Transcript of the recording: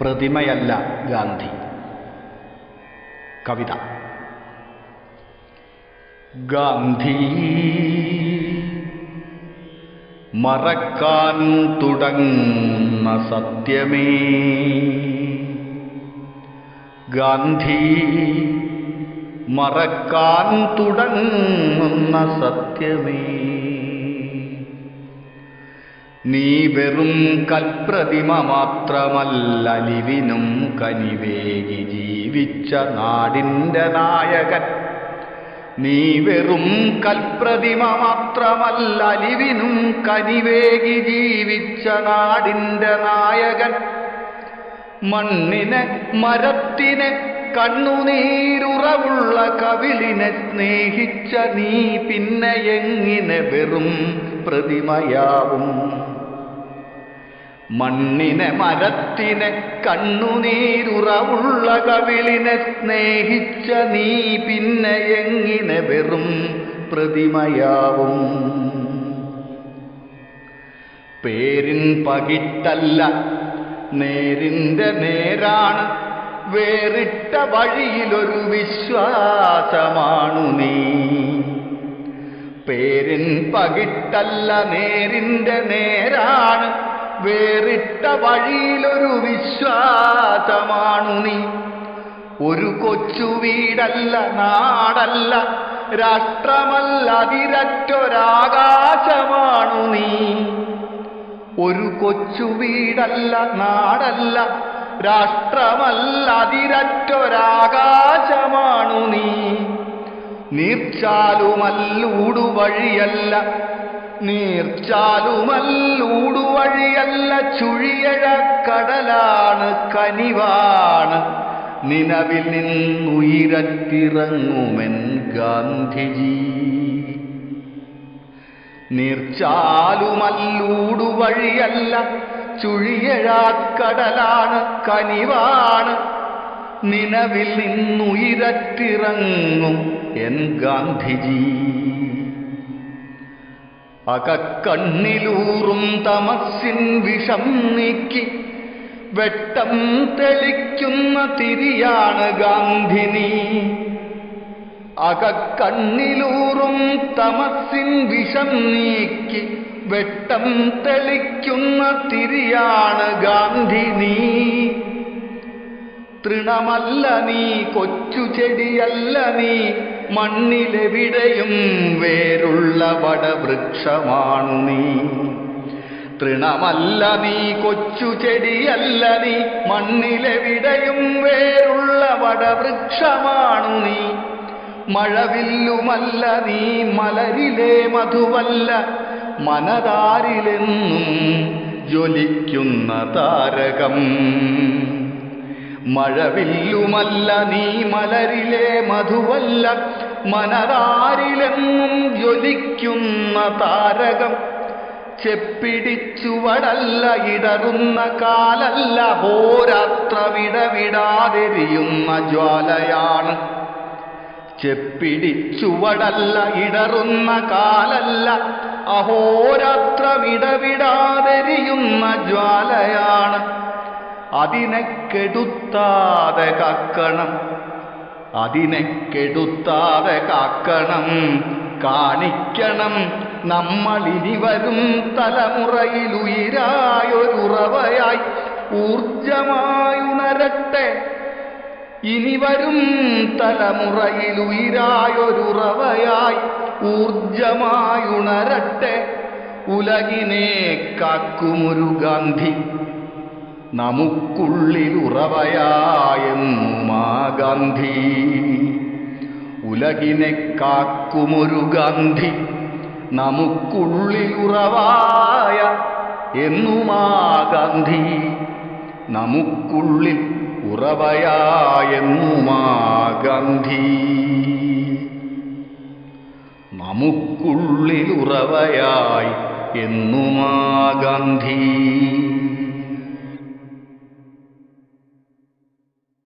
പ്രതിമയല്ല ഗാന്ധി. കവിത. ഗാന്ധി മറക്കാൻ തുടങ്ങുന്ന സത്യമേ. ഗാന്ധി മറക്കാൻ തുടങ്ങുന്ന സത്യമേ. നീ വെറും കൽപ്രതിമ മാത്രമല്ല അലിവിനും കനിവേകി ജീവിച്ച നാടിന്റെ നായകൻ. നീ വെറും കൽപ്രതിമ മാത്രമല്ല അലിവിനും കനിവേകി ജീവിച്ച നാടിന്റെ നായകൻ. മണ്ണിനെ മരത്തിനെ കണ്ണുനീരുറവുള്ള കവിളിനെ സ്നേഹിച്ച നീ പിന്നെ എങ്ങിനെ വെറും പ്രതിമയാവും? മണ്ണിനെ മരത്തിനെ കണ്ണുനീരുറവുള്ള കവിളിനെ സ്നേഹിച്ച നീ പിന്നെ എങ്ങിനെ വെറും പ്രതിമയാവും? പേരിൻ പകിട്ടല്ല നേരിന്റെ നേരാണ് വേറിട്ട വഴിയിലൊരു വിശ്വാസമാണു നീ. പേരിൻ പകിട്ടല്ല നേരിന്റെ നേരാണ് വേറിട്ട വഴിയിലൊരു വിശ്വാസമാണു നീ. ഒരു കൊച്ചു വീടല്ല നാടല്ല രാഷ്ട്രമല്ല അതിരറ്റൊരാകാശമാണു നീ. ഒരു കൊച്ചു വീടല്ല നാടല്ല രാഷ്ട്രമല്ല അതിരറ്റൊരാകാശമാണു നീ. നീർച്ചാലുമല്ലൂടു വഴിയല്ല നീർച്ചാലുമല്ലൂടു വഴിയല്ല ചുഴിയഴ കടലാണ് കനിവാണ്. നിലവിൽ നിന്നുയിരത്തിറങ്ങുമൻ ഗാന്ധിജി. നീർച്ചാലുമല്ലൂടുവഴിയല്ല ചുഴിയഴാക്കടലാണ് കനിവാണ്. നിലവിൽ നിന്നുയിരത്തിറങ്ങും എൻ ഗാന്ധിജി. അകക്കണ്ണിലൂറും തമസ്സിൻ വിഷം നീക്കി വെട്ടം തെളിക്കുന്ന തിരിയാണ് ഗാന്ധിനി. അകക്കണ്ണിലൂറും തമസ്സിൻ വിഷം നീക്കി വെട്ടം തെളിക്കുന്ന തിരിയാണ് ഗാന്ധിനി. തൃണമല്ല നീ കൊച്ചു ചെടിയല്ല നീ മണ്ണിലെവിടെയും വേരുള്ള വടവൃക്ഷമാണു നീ. തൃണമല്ല നീ കൊച്ചു ചെടിയല്ല നീ മണ്ണിലെവിടെയും വേരുള്ള വടവൃക്ഷമാണു നീ. മഴവില്ലുമല്ല നീ മലരിലെ മധുവല്ല മനതാരിലെന്നും ജ്വലിക്കുന്ന താരകം. മഴവില്ലുമല്ല നീ മലരിലെ മധുവല്ല മനറാരിലെന്നും ജ്വലിക്കുന്ന താരകം. ചെപ്പിടിച്ചുവടല്ല ഇടറുന്ന കാലല്ല ഹോരാത്ര വിടവിടാതെരിയുന്ന ജ്വാലയാണ്. ചെപ്പിടിച്ചുവടല്ല ഇടറുന്ന കാലല്ല അഹോരാത്ര വിടവിടാതെരിയുന്ന ജ്വാലയാണ്. അതിനെ കെടുത്താതെ കാക്കണം. അതിനെ കെടുത്താതെ കാക്കണം. കാണിക്കണം നമ്മൾ ഇനി വരും തലമുറയിൽ ഉയരായൊരുറവയായി ഊർജമായുണരട്ടെ ഇനി വരും തലമുറയിൽ ഉയരായൊരുറവയായി ഊർജമായുണരട്ടെ ഉലകിനെ കാക്കുമൊരു ഗാന്ധി നമുക്കുള്ളിൽ ഉറവയായെന്നുമാ ഗാന്ധി. ഉലകിനെ കാക്കുമൊരു ഗാന്ധി നമുക്കുള്ളിൽ എന്നു എന്നുമാ ഗാന്ധി. നമുക്കുള്ളിൽ ഉറവയായെന്നുമാ ഗാന്ധി. നമുക്കുള്ളിൽ ഉറവയായി എന്നുമാ ഗാന്ധി.